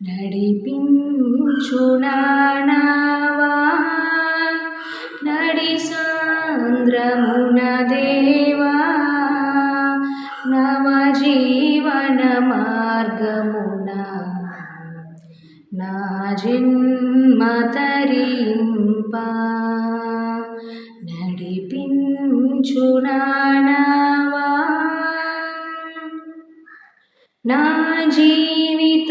నడిపించునావా నడి సాంద్రమున దేవా నవ జీవన మార్గమున? నా జన్మతరింప నడిపించునావా నా జీవిత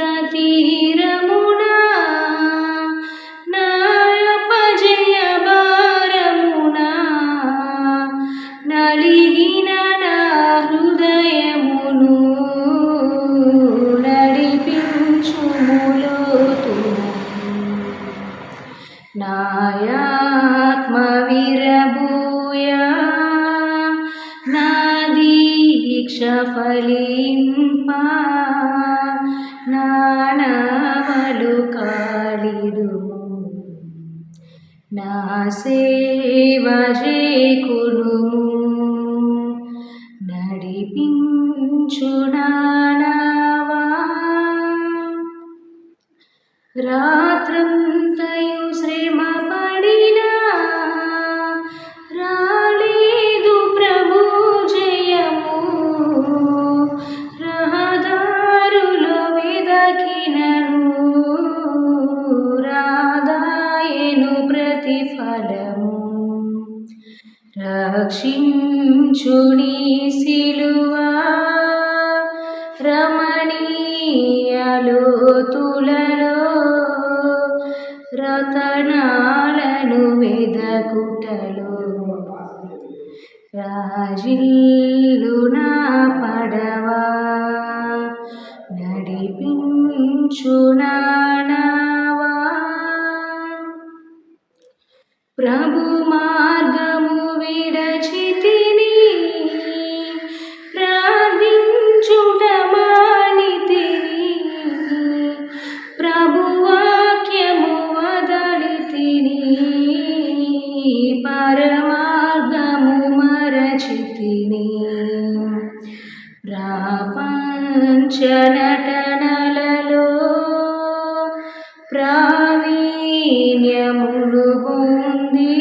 నాయాత్మ విరబూయా నా దీక్ష ఫలింప నానవలు కాలిడుము నా సేవ చేకును నడిపించునావా రాత్రంతయు రక్షించుని సిలువా రమణీయలోతులలో రతనాలను వెదకుటలో. రాజిల్లు నా పడవా నడిపించునావా ప్రభు ప్రాపంచ నటనలలో ప్రావీణ్యములు పొంది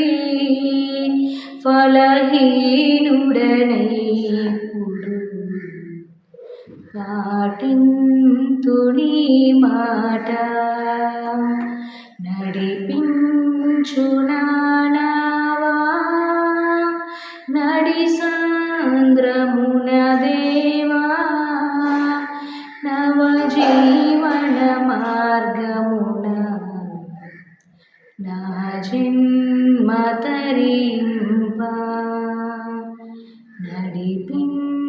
ఫలహీనుడనైపుడు పాటింతుని మాట నడిపించునావా నడి సాంద్రమునదే జీవన మార్గమున నా జన్మ తరింప నడిపించునావా